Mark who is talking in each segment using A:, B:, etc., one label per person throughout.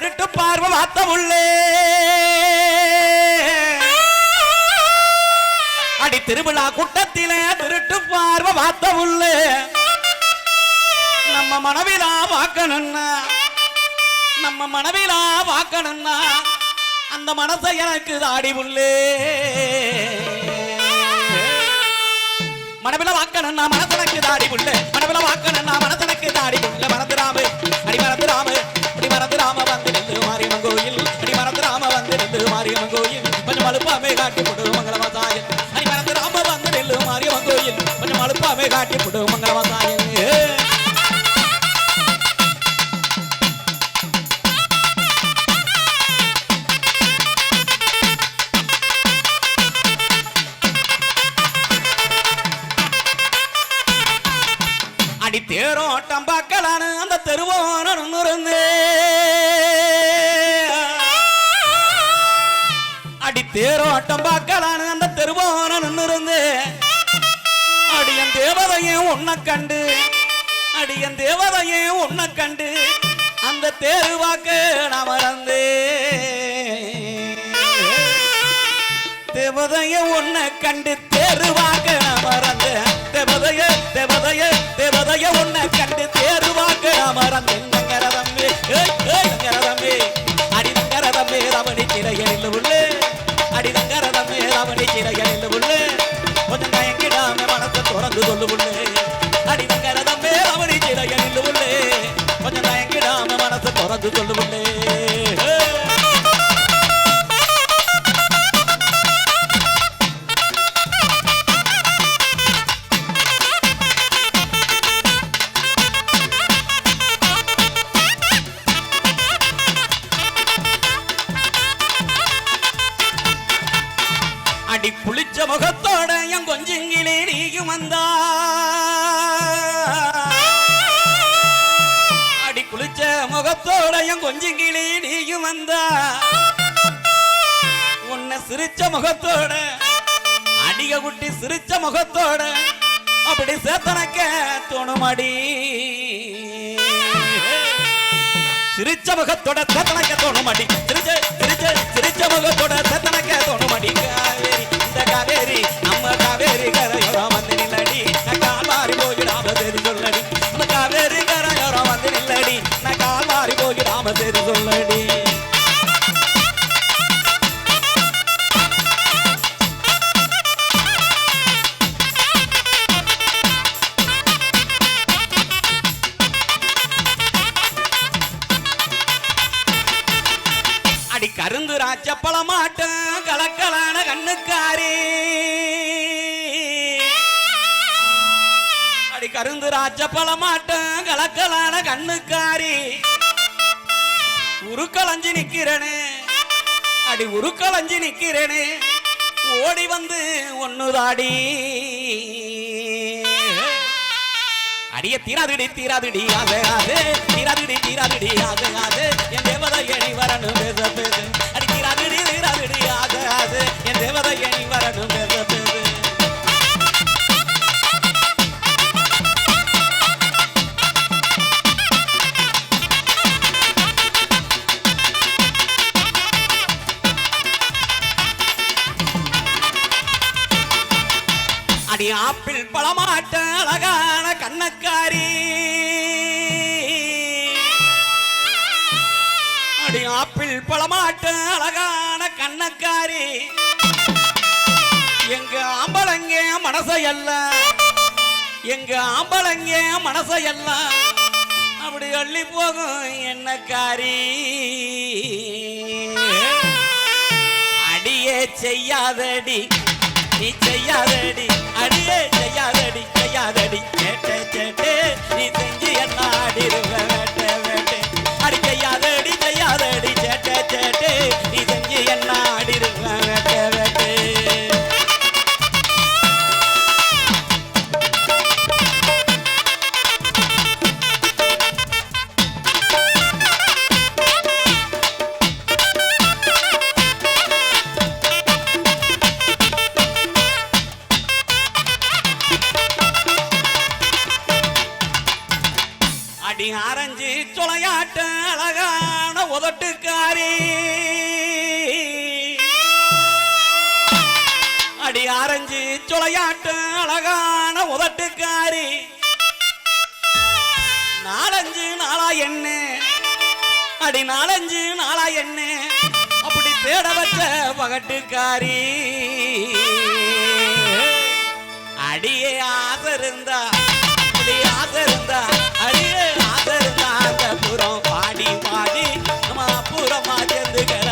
A: திருட்டு பார்வை வாத்த உள்ளே அடி திருவிழா கூட்டத்தில திருட்டு பார்வை வாத்த உள்ளே நம்ம மனவிலா வாக்கணும்னா நம்ம மனவிலா வாக்கணும்னா அந்த மனசை எனக்கு தாடி உள்ளே. மனவில வாக்கணும்னா மனசனக்கு தாடி உள்ளே. மனவில வாக்க அழுப்பாமே காட்டி போடு மங்களவசாயன் அடி மறந்துராம வந்து நெல்லு மாரியம்மன் கோயில் கொஞ்சம் அழுப்பாமே காட்டி போடு மங்களவசாயன் அடி தேரோட்டம் பார்க்கலான்னு அந்த தெருவோரம் இருந்து தேரோட்டம் பார்க்கலான்னு அந்த தெருவோரம் இருந்து அடியன் தேவதையும் உன்னை கண்டு அடியன் தேவதையும் உன்னை கண்டு அந்த தேருவாக்க நான் மறந்தே தேவதைய உன்னை கண்டு தேருவாக்க நான் மறந்தேன். தேவதைய தேவதைய தேவதைய உன்னை கண்டு தேருவாக்க நான் மறந்தேன். நங்கரதம்பி ஏய், ஏய், நங்கரதம்பி அடி நங்கரதம்பி ரமணி சிறையில் உள்ளே அடி நங்கரதம்பி ரமணி சிறையில் உள்ளே கொஞ்சம் தயங்கிடாம மனசை திறந்து சொல்லு உள்ளே அடி நங்கரதம்பி ரமணி சிறையில் உள்ளே கொஞ்சம் தயங்கிடாம மனசை திறந்து சொல்லு உள்ளே சிரிச்ச முகத்தோட அடிய குட்டி சிரிச்ச முகத்தோட அப்படி சேத்தனக்க தோணுமடி. சிரிச்ச முகத்தோட சேத்தனக்க தோணுமடி. சிரிச்ச சிரிச்ச சிரிச்ச முகத்தோட சேத்தனக்க தோணுமடி. காவேரி இந்த காவேரி நம்ம காவேரி கரையோரம் வந்து நில்லடி. நான் கால் மாறி போயிடாம சரி சொல்லடி. நம்ம காவேரி கரையோரம் வந்து நில்லடி. நான் கால் மாறி போயிடாம சரி சொல்லடி. கருந்து மாட்டம் மாட்டேன் கலக்கலான கண்ணுக்காரி. உருக்களஞ்சு நிக்கிறனே. அடி உருக்களஞ்சு நிக்கிறனே. ஓடி வந்து ஒன்னுதாடி அடிய தீராதுடி தீராதுடி ஆசை ஆசை தீராதுடி தீராதுடி ஆசை ஆசை என் தேவதை எணி வரணும் பேச அடி தீராதுடி தீராதுடி ஆசை ஆசை என் தேவதை எணி வரணும் பேச அடி ஆப்பிள் பழமாட்ட அழகான கண்ணக்காரி. அடி ஆப்பிள் பழமாட்ட அழகான கண்ணக்காரி. எங்க ஆம்பளங்க மனசையெல்லாம் எங்க ஆம்பளங்க மனசையெல்லாம் அப்படி அள்ளி போகும் என்னக்காரி. அடியே செய்யாதடி. நீ செய்யாதடி அடியே செய்யாதடி செய்யாதடி. கேட்ட கேட்டே நீ செஞ்சு என்ன ஆடிருவ வேட்ட வேட்டே. அடி செய்யாதடி செய்யாதடி சேட்ட சேட்டே நீ செஞ்சு என்ன நாலஞ்சு நாளா என்ன அடி நாலஞ்சு நாளா என்ன அப்படி தேட வச்ச பகட்டுக்காரி அடியே ஆசை இருந்தா அடி ஆசை இருந்தா அடியே ஆசை இருந்தா அந்த புறம் பாடி பாடி நம்ம அப்புறமா சேர்ந்துக்கிற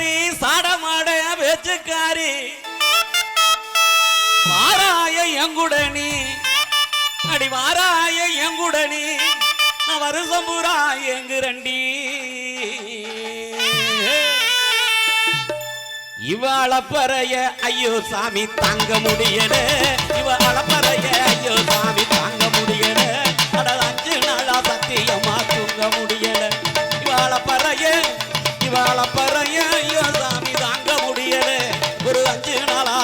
A: கண்ணுக்காரி சாடமாட பேச்சுக்காரி. வாராய எங்குடனி அடி வாராய எங்குடனி நான் வருஷம் பூரா எங்குரண்டி. இவ அளப்பறைய ஐயோ சாமி தாங்க முடியல. இவ அளப்பறைய ஐயோ சாமி.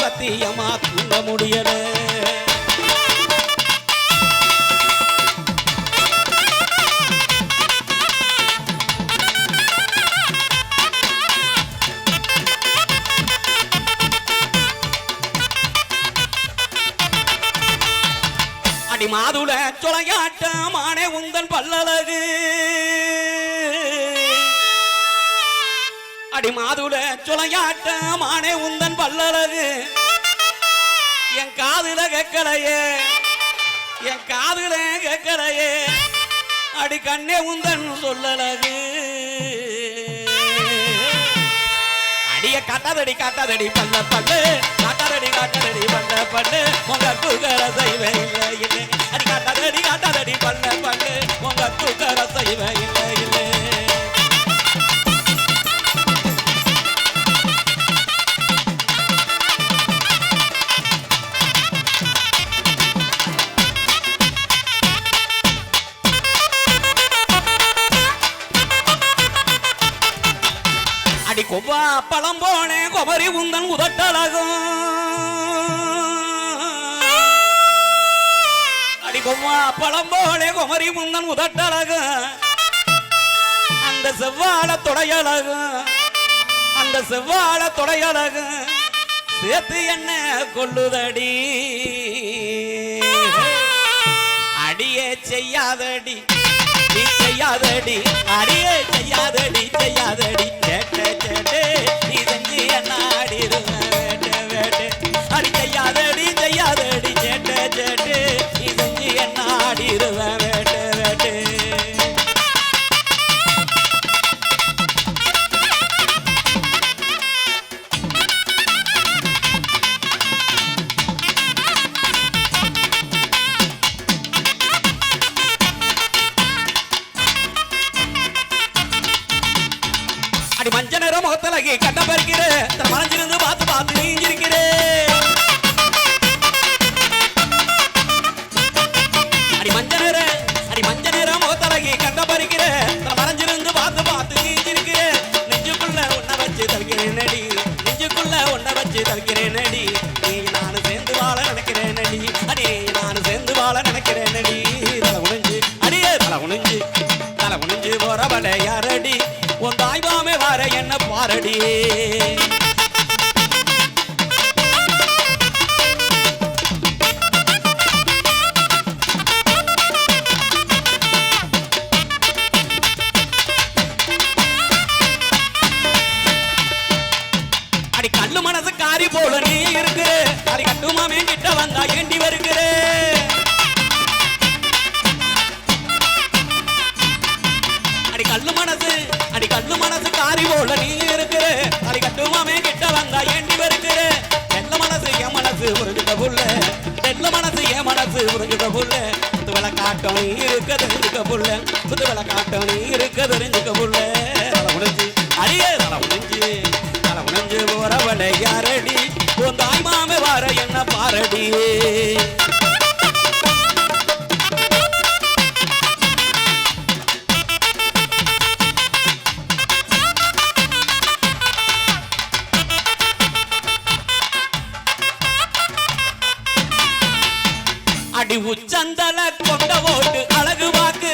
A: சத்தியமா தூங்க முடியல. அடி மாதுள சுளையாட்ட மானே உந்தன் பல்லல. அடி மாதுல சுளையாட்ட மானே உந்தன் பல்லழகு என் காதுல கேட்கலையே என் காதுல கேட்கலையே அடி கண்ணே உந்தன் சொல்லலகு அடிய காட்டாதடி காட்டாதடி பல்ல பல்லு. காட்டாதடி காட்டாதடி பல்ல பல்லு. உங்க தூக்கர செய்வ இல்ல இல்லை. அடி காட்டாதடி காட்டாதடி பல்ல பல்லு. உங்க தூக்கர செய்வ இல்லை. உந்தன் உதட்டழகும் அடிபொம்மா கொவ்வா பழம் போனே கொமரி உதட்டழகும் அந்த செவ்வாழ தொடையழகும் அந்த செவ்வாழ தொடையழகும் சேர்த்து என்ன கொள்ளுதடி? அடியே செய்யாதடி நீ செய்யாதடி அடியே செய்யாதடி செய்யாதடி கேட்ட கேட்டே வில காட்டம் நீ இருக்க தெரிஞ்சுக்க புள்ள. புது வில காட்டம் நீ இருக்க தெரிஞ்சுக்க புள்ள. தலை உடைஞ்சு அடியே தலை உடைஞ்சு தலை உடைஞ்சு போறவளை யாரடி? உன் தாய் மாமே வார என்ன பாரடி? அடி உச்சந்தல கொண்ட ஓட்டு அழகு வாக்கு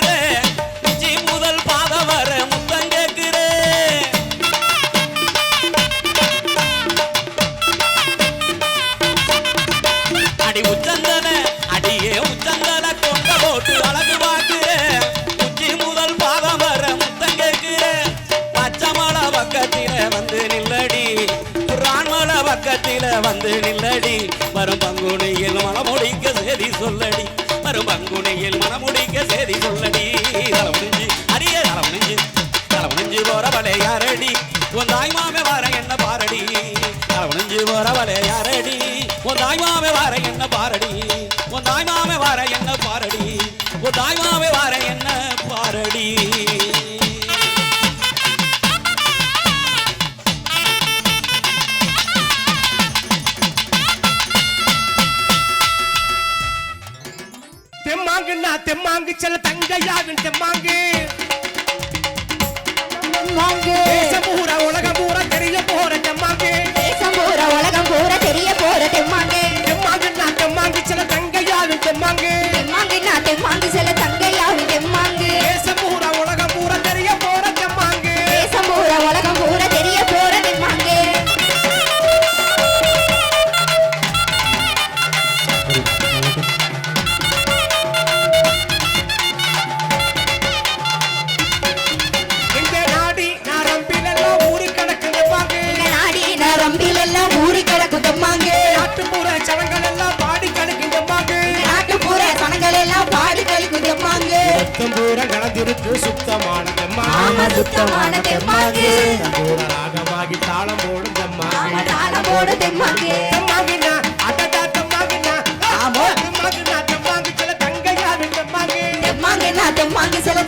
B: தெம்மாங்குன்னா தெம்மாங்கு செல்ல தங்கையாவின் தெம்மாங்கு. தேசம் பூரா உலகம் பூரா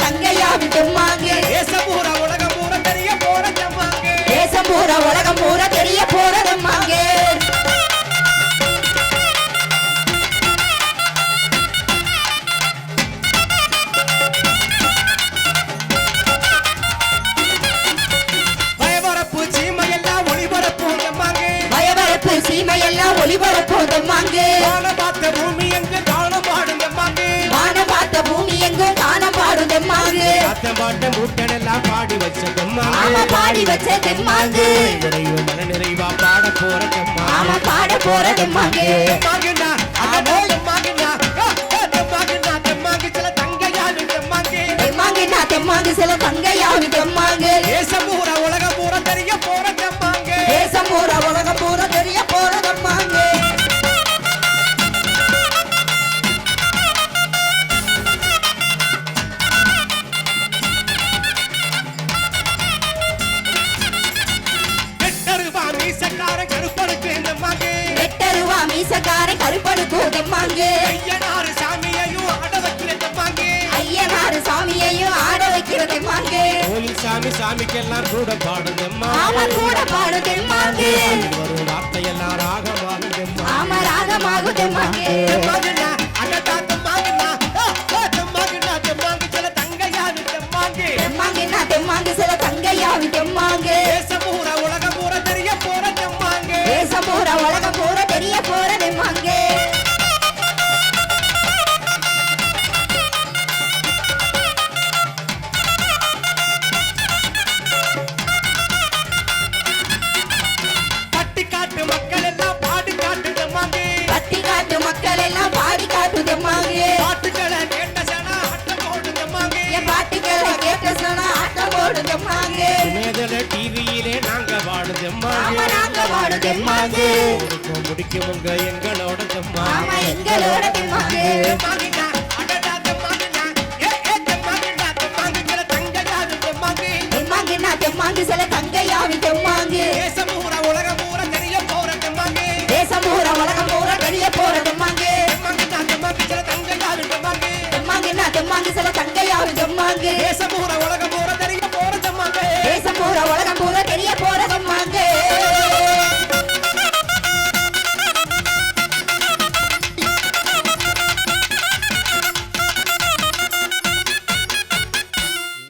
C: தங்கையா விட்டு மாங்க. பாடுங்கம்மாங்க
B: வான பார்த்த பூமி எங்கு தானம் பாடுங்கம்மாங்க
C: வான பார்த்த பூமி எங்கு தானம் பாடுங்கம்மாங்க
B: அத்த பாட்ட மூட்டன் எல்லாம் பாடி வச்சதம்மாங்க
C: ஆமா பாடி வச்சதம்மாங்க
B: நிறைவு மன நிறைவா பாட போறதம்மா
C: ஆமா பாட
B: போறதம்மாங்க பாக்குனா அத போதம்மாங்கனா தம்மாங்க சில தங்கையா தம்மாங்க
C: தம்மாங்க சில தங்க பாடு தெம்மாங்கு
B: வார்த்தையெல்லாம் ராகமாக தெம்மா
C: ஆமா வாழுதெம்மாங்கு மேதல
B: டிவியிலே நாங்க வாழுதெம்மாங்கு நாங்க வாழுதெம்மாங்கு முடிக்கவங்க எங்களோட தெம்மா எங்களோட தெம்மாங்கு
C: தெம்மாங்கு சில தங்கையாவி தெம்மாங்கு
B: தேசம் பூரா உலகம் பூரா தெரிய போற தெம்மாங்கு
C: தேசம் பூரா உலகம் பூரா தெரிய போற தெம்மாங்கு
B: தெம்மாங்கு சில தங்கையாவி தெம்மாங்கு
C: தெம்மாங்கு
B: உலகம்